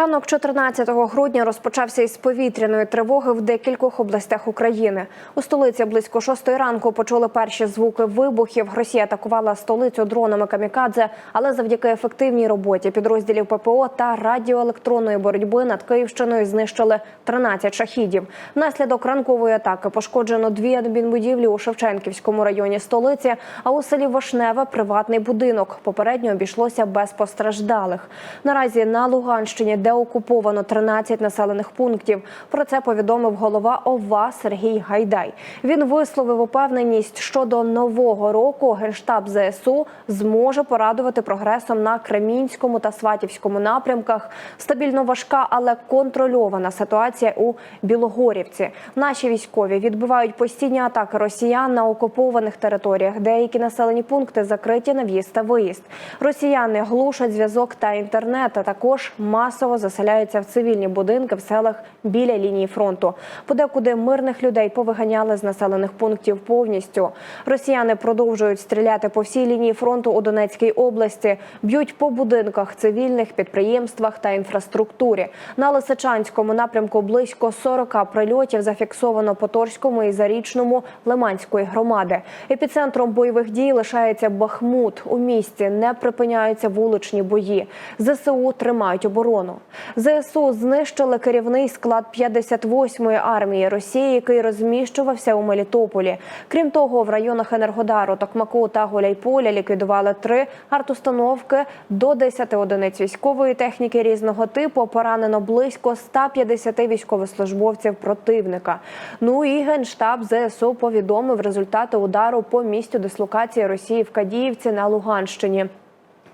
Ранок 14 грудня розпочався із повітряної тривоги в декількох областях України. У столиці близько 6 ранку почули перші звуки вибухів. Росія атакувала столицю дронами камікадзе, але завдяки ефективній роботі підрозділів ППО та радіоелектронної боротьби над Київщиною знищили 13 шахідів. Внаслідок ранкової атаки пошкоджено дві адмінбудівлі у Шевченківському районі столиці, а у селі Вишневе приватний будинок. Попередньо обійшлося без постраждалих. Наразі на Луганщині, де окуповано 13 населених пунктів. Про це повідомив голова ОВА Сергій Гайдай. Він висловив упевненість, що до нового року генштаб ЗСУ зможе порадувати прогресом на Кремінському та Сватівському напрямках. Стабільно важка, але контрольована ситуація у Білогорівці. Наші військові відбивають постійні атаки росіян на окупованих територіях. Деякі населені пункти закриті на в'їзд та виїзд. Росіяни глушать зв'язок та інтернет, а також масово заселяються в цивільні будинки в селах біля лінії фронту. Подекуди мирних людей повиганяли з населених пунктів повністю. Росіяни продовжують стріляти по всій лінії фронту у Донецькій області, б'ють по будинках, цивільних підприємствах та інфраструктурі. На Лисичанському напрямку близько 40 прильотів зафіксовано по Торському і Зарічному Лиманської громади. Епіцентром бойових дій лишається Бахмут. У місті не припиняються вуличні бої. ЗСУ тримають оборону. ЗСУ знищили керівний склад 58-ї армії Росії, який розміщувався у Мелітополі. Крім того, в районах Енергодару, Токмаку та Гуляйполя ліквідували три артустановки до 10 одиниць військової техніки різного типу. Поранено близько 150 військовослужбовців противника. Ну і генштаб ЗСУ повідомив результати удару по місцю дислокації Росії в Кадіївці на Луганщині.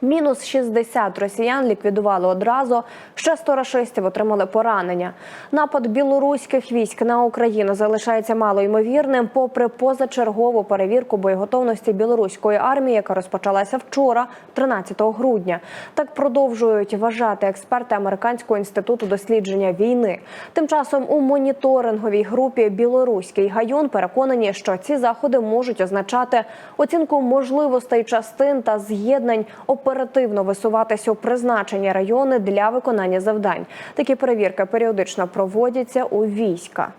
Мінус 60 росіян ліквідували одразу. Ще 100 рашистів отримали поранення. Напад білоруських військ на Україну залишається малоймовірним, попри позачергову перевірку боєготовності білоруської армії, яка розпочалася вчора, 13 грудня. Так продовжують вважати експерти американського інституту дослідження війни. Тим часом у моніторинговій групі Білоруський гаюн переконані, що ці заходи можуть означати оцінку можливостей частин та з'єднань оперативно висуватися у призначені райони для виконання завдань. Такі перевірки періодично проводяться у війська.